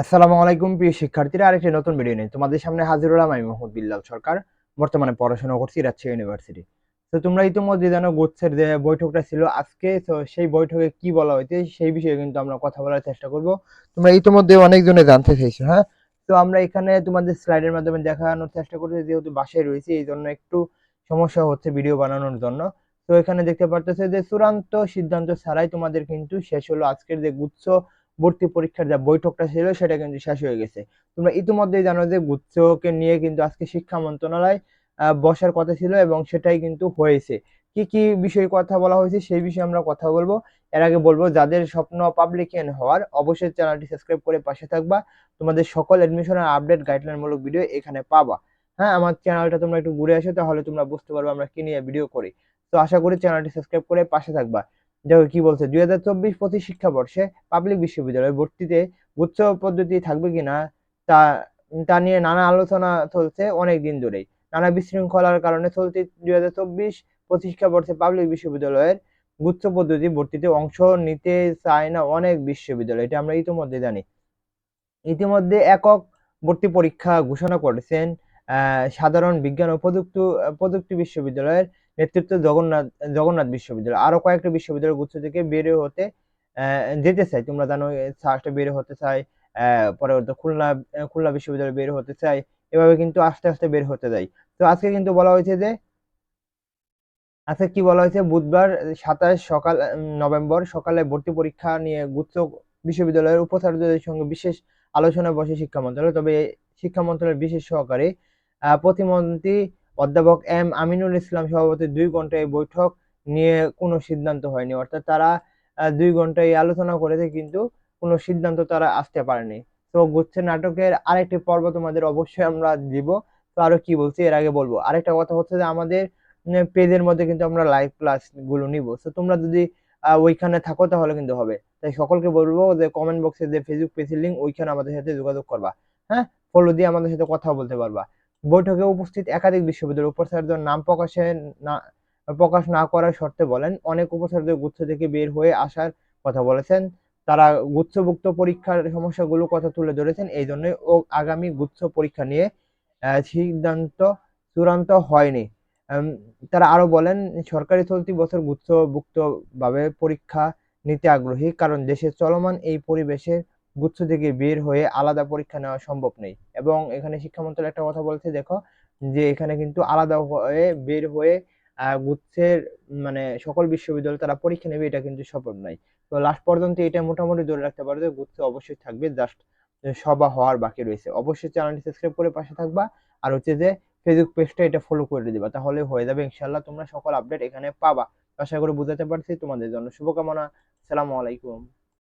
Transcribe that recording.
আসসালামু আলাইকুম, প্রিয় শিক্ষার্থীরা। আরেকটি নতুন ভিডিও নিয়ে তোমাদের সামনে হাজির হলাম আমি মোহাম্মদ বিল্লাল সরকার, বর্তমানে পড়াশোনা করছি রাজশাহী ইউনিভার্সিটি তো তোমরা ইতিমধ্যে জানো গুচ্ছের যে বৈঠকটা ছিল আজকে, তো সেই বৈঠকে কি বলা হয়েছে সেই বিষয়ে কিন্তু আমরা কথা বলার চেষ্টা করব। তোমরা ইতিমধ্যে অনেকজনে জানতে চাইছো হ্যাঁ? তো আমরা এখানে তোমাদের স্লাইডের মাধ্যমে দেখানোর চেষ্টা করছি যেহেতু বাসায় রয়েছি এই জন্য একটু সমস্যা হচ্ছে ভিডিও বানানোর জন্য। তো এখানে দেখতে পারতেছে যে চূড়ান্ত সিদ্ধান্ত ছাড়াই তোমাদের কিন্তু শেষ হলো আজকের যে গুচ্ছ ভর্তি পরীক্ষার যা বৈঠকটা ছিল সেটা কিন্তু শেষ হয়ে গেছে। তোমরা ইতিমধ্যেই জানো যে গুচ্ছকে নিয়ে কিন্তু আজকে শিক্ষা মন্ত্রণালয় বসার কথা ছিল এবং সেটাই কিন্তু হয়েছে। কি কি বিষয়ে কথা বলা হয়েছে সেই বিষয়ে আমরা কথা বলব। এর আগে বলব, যাদের স্বপ্ন পাবলিকিয়ান হওয়ার, অবশ্যই চ্যানেলটি সাবস্ক্রাইব করে পাশে থাকবা। তোমাদের সকল এডমিশনের আপডেট গাইডলাইন মূলক ভিডিও এখানে পাবা। হ্যাঁ আমার চ্যানেলটা তোমরা একটু ঘুরে আসো তাহলে তোমরা বুঝতে পারবে আমরা কি নিয়ে ভিডিও করি। তো আশা করি চ্যানেলটি সাবস্ক্রাইব করে পাশে থাকবা। দেখো কি বলছে, দুই হাজার চব্বিশ পঁচিশ শিক্ষাবর্ষে পাবলিক বিশ্ববিদ্যালয় ভর্তিতে গুচ্ছ পদ্ধতি থাকবে কিনা, তা তা নিয়ে নানা আলোচনা চলছে অনেক দিন ধরেই। নানা বিশৃঙ্খলার কারণে চলতি দুই হাজার চব্বিশ পঁচিশ শিক্ষাবর্ষে পাবলিক বিশ্ববিদ্যালয়ের গুচ্ছ পদ্ধতি ভর্তিতে অংশ নিতে চায় না অনেক বিশ্ববিদ্যালয়, এটা আমরা ইতিমধ্যে জানি। ইতিমধ্যে একক ভর্তি পরীক্ষা ঘোষণা করেছেন সাধারণ বিজ্ঞান ও প্রযুক্তি প্রযুক্তি বিশ্ববিদ্যালয়ের নেতৃত্ব জগন্নাথ জগন্নাথ বিশ্ববিদ্যালয়। আরও কয়েকটা বিশ্ববিদ্যালয় গুচ্ছ থেকে বের হতে যেতে চাই। তোমরা জানো ফার্স্টে বের হতে চাই পরে খুলনা খুলনা বিশ্ববিদ্যালয় বের হতে চাই। এভাবে কিন্তু আস্তে আস্তে বের হতে যাই। তো আজকে কিন্তু বলা হয়েছে যে, আজকে কি বলা হয়েছে? বুধবার সাতাশ সকাল নভেম্বর সকালে ভর্তি পরীক্ষা নিয়ে গুচ্ছ বিশ্ববিদ্যালয়ের উপাচার্যদের সঙ্গে বিশেষ আলোচনা বসে শিক্ষা মন্ত্রণালয়। তবে শিক্ষা মন্ত্রণালয়ের বিশেষ সহকারী প্রতিমন্ত্রী অধ্যাপক এম আমিনুল ইসলাম সভাপতি দুই ঘণ্টা এই বৈঠক নিয়ে কোনো সিদ্ধান্ত হয়নি। অর্থাৎ তারা দুই ঘণ্টা এই আলোচনা করেছে কিন্তু কোনো সিদ্ধান্ত তারা আসতে পারেনি। তো গুচ্ছের নাটকের আরেকটি পর্ব তোমাদের অবশ্যই আমরা দিব। তো আরও কি বলছি এর আগে বলব। আরেকটা কথা হচ্ছে যে আমাদের পেজের মধ্যে কিন্তু আমরা লাইভ ক্লাসগুলো নিব। তো তোমরা যদি ওইখানে থাকো তাহলে কিন্তু হবে। তাই সকলকে বলব যে কমেন্ট বক্সে যে ফেসবুক পেজের লিঙ্ক ওইখানে আমাদের সাথে যোগাযোগ করবা। হ্যাঁ? ফলো দিয়ে আমাদের সাথে কথা বলতে পারবা। বৈঠকে উপস্থিত একাধিক বিশ্ববিদ্যালয়ের উপাচার্যের নাম প্রকাশে না, প্রকাশ না করার শর্তে বলেন, অনেক উপাচার্য গুচ্ছ থেকে বের হয়ে আসার কথা বলেছেন। তারা গুচ্ছভুক্ত পরীক্ষার সমস্যাগুলো কথা তুলে ধরেছেন, এই জন্যই ও আগামী গুচ্ছ পরীক্ষা নিয়ে সিদ্ধান্ত চূড়ান্ত হয়নি। তারা আরও বলেন, সরকারি চলতি বছর গুচ্ছভুক্তভাবে পরীক্ষা নিতে আগ্রহী, কারণ দেশের চলমান এই পরিবেশে গুচ্ছ থেকে বের হয়ে আলাদা পরীক্ষা নেওয়া সম্ভব নেই। এবং এখানে শিক্ষা মন্ত্রণালয় একটা কথা বলছে, দেখো, যে এখানে কিন্তু আলাদা হয়ে বের হয়ে গুচ্ছের মানে সকল বিশ্ববিদ্যালয় তারা পরীক্ষা নেবে, এটা কিন্তু সম্ভব নয়। তো লাস্ট পর্যন্ত এটা মোটামুটি ধরে রাখতে পারো যে গুচ্ছ অবশ্যই থাকবে জাস্ট সভা হওয়ার বাকি রয়েছে। অবশ্যই চ্যানেলটি সাবস্ক্রাইব করে পাশে থাকবা, আর হচ্ছে যে ফেসবুক পেজটা এটা ফলো করে দিবা, তাহলে হয়ে যাবে ইনশাল্লাহ তোমরা সকল আপডেট এখানে পাবা। আশা করি বুঝাতে পারছি, তোমাদের জন্য শুভকামনা। আসসালামু আলাইকুম।